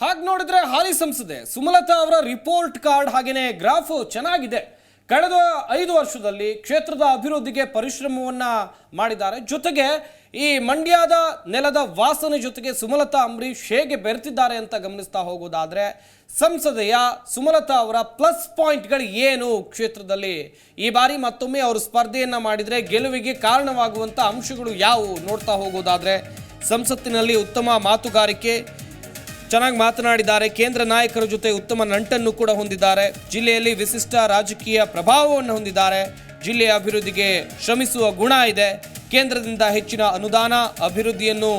ಹಾಗೆ ನೋಡಿದ್ರೆ ಹಾಲಿ ಸಂಸದೆ ಸುಮಲತಾ ಅವರ ರಿಪೋರ್ಟ್ ಕಾರ್ಡ್ ಹಾಗೇನೆ ಗ್ರಾಫ್ ಚೆನ್ನಾಗಿದೆ. ಕಳೆದ ಐದು ವರ್ಷದಲ್ಲಿ ಕ್ಷೇತ್ರದ ಅಭಿವೃದ್ಧಿಗೆ ಪರಿಶ್ರಮವನ್ನ ಮಾಡಿದ್ದಾರೆ. ಜೊತೆಗೆ ಈ ಮಂಡ್ಯದ ನೆಲದ ವಾಸನೆ ಜೊತೆಗೆ ಸುಮಲತಾ ಅಂಬರೀಶ್ ಹೇಗೆ ಬೆರೆತಿದ್ದಾರೆ ಅಂತ ಗಮನಿಸ್ತಾ ಹೋಗೋದಾದ್ರೆ, ಸಂಸದೆಯ ಸುಮಲತಾ ಅವರ ಪ್ಲಸ್ ಪಾಯಿಂಟ್ಗಳು ಏನು ಕ್ಷೇತ್ರದಲ್ಲಿ? ಈ ಬಾರಿ ಮತ್ತೊಮ್ಮೆ ಅವರು ಸ್ಪರ್ಧೆಯನ್ನ ಮಾಡಿದ್ರೆ ಗೆಲುವಿಗೆ ಕಾರಣವಾಗುವಂತ ಅಂಶಗಳು ಯಾವುವು ನೋಡ್ತಾ ಹೋಗೋದಾದ್ರೆ, ಸಂಸತ್ತಿನಲ್ಲಿ ಉತ್ತಮ ಮಾತುಗಾರಿಕೆ ಚೆನ್ನಾಗಿ ಮಾತನಾಡಿದ್ದಾರೆ. ಕೇಂದ್ರ ನಾಯಕರ ಜೊತೆ ಉತ್ತಮ ನಂಟನ್ನು ಕೂಡ ಹೊಂದಿದ್ದಾರೆ. ಜಿಲ್ಲೆಯಲ್ಲಿ ವಿಶಿಷ್ಟ ರಾಜಕೀಯ ಪ್ರಭಾವವನ್ನು ಹೊಂದಿದ್ದಾರೆ. ಜಿಲ್ಲೆಯ ಅಭಿವೃದ್ಧಿಗೆ ಶ್ರಮಿಸುವ ಗುಣ ಇದೆ. ಕೇಂದ್ರದಿಂದ ಹೆಚ್ಚಿನ ಅನುದಾನ ಅಭಿವೃದ್ಧಿಯನ್ನು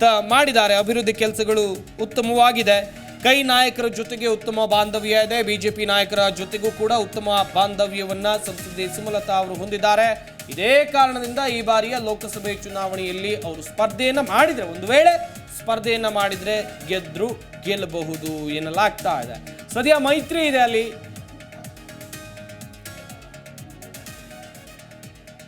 ತ ಮಾಡಿದ್ದಾರೆ. ಅಭಿವೃದ್ಧಿ ಕೆಲಸಗಳು ಉತ್ತಮವಾಗಿದೆ. ಕೈ ನಾಯಕರ ಜೊತೆಗೆ ಉತ್ತಮ ಬಾಂಧವ್ಯ ಇದೆ. ಬಿಜೆಪಿ ನಾಯಕರ ಜೊತೆಗೂ ಕೂಡ ಉತ್ತಮ ಬಾಂಧವ್ಯವನ್ನ ಸಂಸದೆ ಸುಮಲತಾ ಅವರು ಹೊಂದಿದ್ದಾರೆ. ಇದೇ ಕಾರಣದಿಂದ ಈ ಬಾರಿಯ ಲೋಕಸಭೆ ಚುನಾವಣೆಯಲ್ಲಿ ಅವರು ಸ್ಪರ್ಧೆಯನ್ನು ಮಾಡಿದ್ರೆ ಒಂದು ವೇಳೆ ಸ್ಪರ್ಧೆಯನ್ನ ಮಾಡಿದರೆ ಗೆದ್ರು ಗೆಲ್ಲಬಹುದು ಎನ್ನಲಾಗ್ತಾ ಇದೆ. ಸದ್ಯ ಮೈತ್ರಿ ಇದೆ ಅಲ್ಲಿ.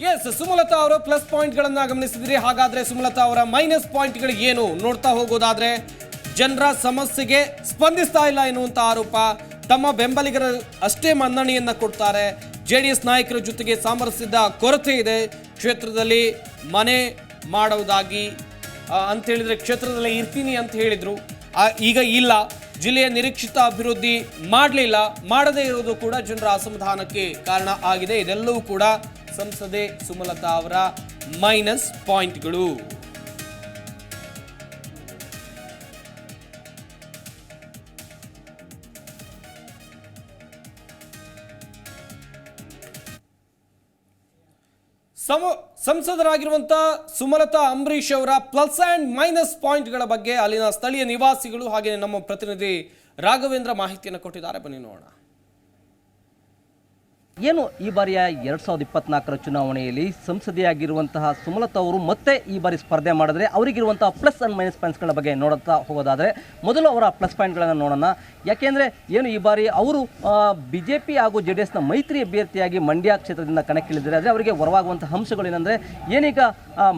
ಎಸ್ ಸುಮಲತಾ ಅವರು ಪ್ಲಸ್ ಪಾಯಿಂಟ್ಗಳನ್ನು ಗಮನಿಸಿದ್ರಿ. ಹಾಗಾದ್ರೆ ಸುಮಲತಾ ಅವರ ಮೈನಸ್ ಪಾಯಿಂಟ್ಗಳು ಏನು? ನೋಡ್ತಾ ಹೋಗೋದಾದ್ರೆ, ಜನರ ಸಮಸ್ಯೆಗೆ ಸ್ಪಂದಿಸ್ತಾ ಇಲ್ಲ ಎನ್ನುವಂತ ಆರೋಪ. ತಮ್ಮ ಬೆಂಬಲಿಗರ ಅಷ್ಟೇ ಮನ್ನಣೆಯನ್ನ ಕೊಡ್ತಾರೆ. ಜೆ ಡಿ ಎಸ್ ನಾಯಕರ ಜೊತೆಗೆ ಸಾಮರಸ್ಯದ ಕೊರತೆ ಇದೆ. ಕ್ಷೇತ್ರದಲ್ಲಿ ಮನೆ ಮಾಡುವುದಾಗಿ ಅಂತ ಹೇಳಿದ್ರೆ ಕ್ಷೇತ್ರದಲ್ಲೇ ಇರ್ತೀನಿ ಅಂತ ಹೇಳಿದ್ರು. ಈಗ ಇಲ್ಲ. ಜಿಲ್ಲೆಯ ನಿರೀಕ್ಷಿತ ಅಭಿವೃದ್ಧಿ ಮಾಡಲಿಲ್ಲ ಮಾಡದೇ ಇರೋದು ಕೂಡ ಜನರ ಅಸಮಾಧಾನಕ್ಕೆ ಕಾರಣ ಆಗಿದೆ. ಇದೆಲ್ಲವೂ ಕೂಡ ಸಂಸದೆ ಸುಮಲತಾ ಅವರ ಮೈನಸ್ ಪಾಯಿಂಟ್ಗಳು. ಸಮ ಸಂಸದರಾಗಿರುವಂಥ ಸುಮಲತಾ ಅಂಬರೀಶ್ ಅವರ ಪ್ಲಸ್ ಆ್ಯಂಡ್ ಮೈನಸ್ ಪಾಯಿಂಟ್ಗಳ ಬಗ್ಗೆ ಅಲ್ಲಿನ ಸ್ಥಳೀಯ ನಿವಾಸಿಗಳು ಹಾಗೆಯೇ ನಮ್ಮ ಪ್ರತಿನಿಧಿ ರಾಘವೇಂದ್ರ ಮಾಹಿತಿಯನ್ನು ಕೊಟ್ಟಿದ್ದಾರೆ. ಬನ್ನಿ ನೋಡೋಣ. ಏನು ಈ ಬಾರಿಯ ಎರಡ್ ಸಾವಿರದ ಇಪ್ಪತ್ನಾಲ್ಕರ ಚುನಾವಣೆಯಲ್ಲಿ ಸಂಸದೆಯಾಗಿರುವಂತಹ ಸುಮಲತಾ ಅವರು ಮತ್ತೆ ಈ ಬಾರಿ ಸ್ಪರ್ಧೆ ಮಾಡಿದ್ರೆ ಅವರಿಗಿರುವಂತಹ ಪ್ಲಸ್ ಅಂಡ್ ಮೈನಸ್ ಪಾಯಿಂಟ್ಸ್ಗಳ ಬಗ್ಗೆ ನೋಡುತ್ತಾ ಹೋಗೋದಾದ್ರೆ ಮೊದಲು ಅವರ ಪ್ಲಸ್ ಪಾಯಿಂಟ್ಗಳನ್ನು ನೋಡೋಣ. ಯಾಕೆಂದ್ರೆ ಏನು ಈ ಬಾರಿ ಅವರು ಬಿ ಜೆ ಪಿ ಹಾಗೂ ಜೆ ಡಿ ಎಸ್ನ ಮೈತ್ರಿ ಅಭ್ಯರ್ಥಿಯಾಗಿ ಮಂಡ್ಯ ಕ್ಷೇತ್ರದಿಂದ ಕಣಕ್ಕಿಳಿದರೆ ಆದರೆ ಅವರಿಗೆ ಹೊರವಾಗುವಂತಹ ಅಂಶಗಳು ಏನಂದ್ರೆ ಏನೀಗ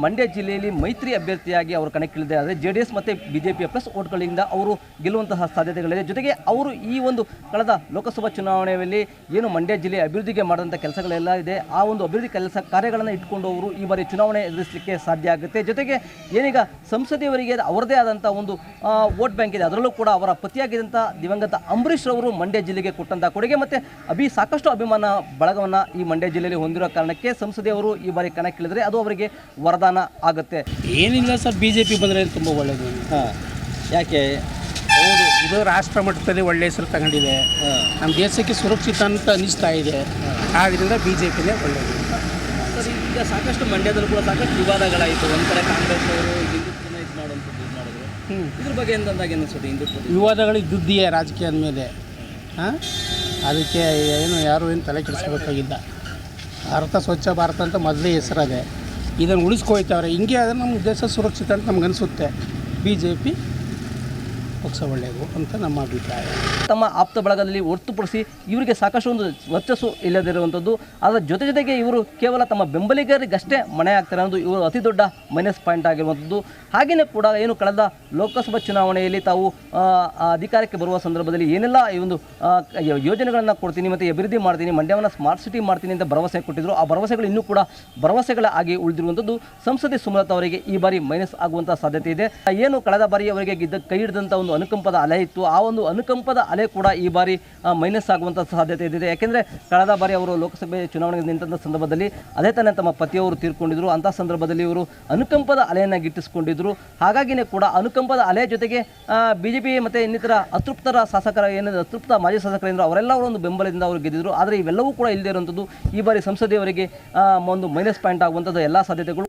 ಮಂಡ್ಯ ಜಿಲ್ಲೆಯಲ್ಲಿ ಮೈತ್ರಿ ಅಭ್ಯರ್ಥಿಯಾಗಿ ಅವರು ಕಣಕ್ಕಿಳಿದೆ ಆದರೆ ಜೆ ಡಿ ಎಸ್ ಮತ್ತು ಬಿ ಜೆ ಪಿಯ ಪ್ಲಸ್ ಓಟ್ಗಳಿಂದ ಅವರು ಗೆಲ್ಲುವಂತಹ ಸಾಧ್ಯತೆಗಳಿದೆ. ಜೊತೆಗೆ ಅವರು ಈ ಒಂದು ಕಳೆದ ಲೋಕಸಭಾ ಚುನಾವಣೆಯಲ್ಲಿ ಏನು ಮಂಡ್ಯ ಜಿಲ್ಲೆ ಅಭಿವೃದ್ಧಿಗೆ ಮಾಡಿದಂಥ ಕೆಲಸಗಳೆಲ್ಲ ಇದೆ. ಆ ಒಂದು ಅಭಿವೃದ್ಧಿ ಕೆಲಸ ಕಾರ್ಯಗಳನ್ನು ಇಟ್ಕೊಂಡು ಅವರು ಈ ಬಾರಿ ಚುನಾವಣೆ ಎದುರಿಸಲಿಕ್ಕೆ ಸಾಧ್ಯ ಆಗುತ್ತೆ. ಜೊತೆಗೆ ಏನೀಗ ಸಂಸದೀಯವರಿಗೆ ಅವರದೇ ಆದಂಥ ಒಂದು ವೋಟ್ ಬ್ಯಾಂಕ್ ಇದೆ. ಅದರಲ್ಲೂ ಕೂಡ ಅವರ ಪತಿಯಾಗಿದ್ದಂಥ ದಿವಂಗತ ಅಂಬರೀಷ್ ರವರು ಮಂಡ್ಯ ಜಿಲ್ಲೆಗೆ ಕೊಟ್ಟಂಥ ಕೊಡುಗೆ ಮತ್ತು ಅಭಿ ಸಾಕಷ್ಟು ಅಭಿಮಾನ ಬಳಗವನ್ನು ಈ ಮಂಡ್ಯ ಜಿಲ್ಲೆಯಲ್ಲಿ ಹೊಂದಿರೋ ಕಾರಣಕ್ಕೆ ಸಂಸದೆಯವರು ಈ ಬಾರಿ ಕಣಕ್ಕಿಳಿದ್ರೆ ಅದು ಅವರಿಗೆ ವರದಾನ ಆಗುತ್ತೆ. ಏನಿಲ್ಲ ಸರ್ ಬಿ ಜೆ ಪಿ ಬಂದರೆ ತುಂಬ ಒಳ್ಳೆಯದು ಹಾಂ. ಯಾಕೆ? ಇದು ರಾಷ್ಟ್ರ ಮಟ್ಟದಲ್ಲಿ ಒಳ್ಳೆ ಹೆಸರು ತಗೊಂಡಿದೆ. ನಮ್ಮ ದೇಶಕ್ಕೆ ಸುರಕ್ಷಿತ ಅಂತ ಅನ್ನಿಸ್ತಾ ಇದೆ. ಆದ್ದರಿಂದ ಬಿ ಜೆ ಪಿನೇ ಒಳ್ಳೆಯದು ಸರ್ ಈಗ ಸಾಕಷ್ಟು ಮಂಡ್ಯದಲ್ಲೂ ಕೂಡ ಸಾಕಷ್ಟು ವಿವಾದಗಳಾಯಿತು. ಒಂದು ಕಡೆ ಕಾಂಗ್ರೆಸ್ ಅವರು ಹಿಂದುತ್ವನ ಇದು ಮಾಡುವಂಥದ್ದು ಇದು ಮಾಡಿದ್ರು. ಹ್ಞೂ ಇದ್ರ ಬಗ್ಗೆ ಎಂತಂದಾಗ ಅನಿಸುತ್ತೆ ಹಿಂದುತ್ವ ವಿವಾದಗಳು ಇದ್ದಿದೆಯೇ ರಾಜಕೀಯದ ಮೇಲೆ? ಹಾಂ? ಅದಕ್ಕೆ ಏನು ಯಾರು ಏನು ತಲೆ ಕೆಡಿಸ್ಕೋಬೇಕಾಗಿಲ್ಲ ಭಾರತ ಸ್ವಚ್ಛ ಭಾರತ ಅಂತ ಮೊದಲೇ ಹೆಸರದೆ. ಇದನ್ನು ಉಳಿಸ್ಕೊಯ್ತವ್ರೆ. ಹಿಂಗೆ ಆದರೆ ನಮ್ಮ ದೇಶ ಸುರಕ್ಷಿತ ಅಂತ ನಮ್ಗೆ ಅನಿಸುತ್ತೆ. ಬಿ ಜೆ ಪಿ ಪಕ್ಷ ಒಳ್ಳೆಯದು ಅಂತ ನಮ್ಮ ಅಭಿಪ್ರಾಯ. ತಮ್ಮ ಆಪ್ತ ಬಳಗದಲ್ಲಿ ಹೊರತುಪಡಿಸಿ ಇವರಿಗೆ ಸಾಕಷ್ಟು ಒಂದು ವರ್ಚಸ್ಸು ಇಲ್ಲದಿರುವಂಥದ್ದು. ಅದರ ಜೊತೆ ಜೊತೆಗೆ ಇವರು ಕೇವಲ ತಮ್ಮ ಬೆಂಬಲಿಗರಿಗಷ್ಟೇ ಮನೆ ಆಗ್ತಾರೆ ಅನ್ನೋದು ಇವರು ಅತಿ ದೊಡ್ಡ ಮೈನಸ್ ಪಾಯಿಂಟ್ ಆಗಿರುವಂಥದ್ದು. ಹಾಗೆಯೇ ಕೂಡ ಏನು ಕಳೆದ ಲೋಕಸಭಾ ಚುನಾವಣೆಯಲ್ಲಿ ತಾವು ಅಧಿಕಾರಕ್ಕೆ ಬರುವ ಸಂದರ್ಭದಲ್ಲಿ ಏನೆಲ್ಲ ಈ ಒಂದು ಯೋಜನೆಗಳನ್ನು ಕೊಡ್ತೀನಿ ಮತ್ತು ಅಭಿವೃದ್ಧಿ ಮಾಡ್ತೀನಿ, ಮಂಡ್ಯವನ್ನು ಸ್ಮಾರ್ಟ್ ಸಿಟಿ ಮಾಡ್ತೀನಿ ಅಂತ ಭರವಸೆ ಕೊಟ್ಟಿದ್ರು. ಆ ಭರವಸೆಗಳು ಇನ್ನೂ ಕೂಡ ಭರವಸೆಗಳಾಗಿ ಉಳಿದಿರುವಂಥದ್ದು. ಸಂಸದೆ ಸುಮಲತಾ ಅವರಿಗೆ ಈ ಬಾರಿ ಮೈನಸ್ ಆಗುವಂಥ ಸಾಧ್ಯತೆ ಇದೆ. ಏನು ಕಳೆದ ಬಾರಿ ಅವರಿಗೆ ಗಿದ್ದ ಕೈ ಹಿಡಿದಂಥ ಒಂದು ಅನುಕಂಪದ ಅಲೆ ಇತ್ತು. ಆ ಒಂದು ಅನುಕಂಪದ ಅಲೆ ಕೂಡ ಈ ಬಾರಿ ಮೈನಸ್ ಆಗುವಂಥ ಸಾಧ್ಯತೆ ಇದೆ. ಯಾಕೆಂದರೆ ಕಳೆದ ಬಾರಿ ಅವರು ಲೋಕಸಭೆ ಚುನಾವಣೆಗೆ ನಿಂತ ಸಂದರ್ಭದಲ್ಲಿ ಅದೇ ತಾನೇ ತಮ್ಮ ಪತಿಯವರು ತೀರ್ಕೊಂಡಿದ್ರು. ಅಂಥ ಸಂದರ್ಭದಲ್ಲಿ ಇವರು ಅನುಕಂಪದ ಅಲೆಯನ್ನು ಗಿಟ್ಟಿಸಿಕೊಂಡಿದ್ದರು ಹಾಗಾಗಿನೇ ಕೂಡ ಅನುಕಂಪದ ಅಲೆ ಜೊತೆಗೆ ಬಿ ಜೆ ಪಿ ಮತ್ತು ಇನ್ನಿತರ ಅತೃಪ್ತರ ಶಾಸಕರ ಏನಿದೆ ಅತೃಪ್ತ ಮಾಜಿ ಶಾಸಕರೇನಿದ್ರು ಅವರೆಲ್ಲ ಅವರ ಒಂದು ಬೆಂಬಲದಿಂದ ಅವರು ಗೆದ್ದಿದ್ರು. ಆದರೆ ಇವೆಲ್ಲವೂ ಕೂಡ ಇಲ್ಲದೇ ಇರುವಂಥದ್ದು ಈ ಬಾರಿ ಸಂಸದೆಯವರಿಗೆ ಒಂದು ಮೈನಸ್ ಪಾಯಿಂಟ್ ಆಗುವಂಥದ್ದು ಎಲ್ಲ ಸಾಧ್ಯತೆಗಳು.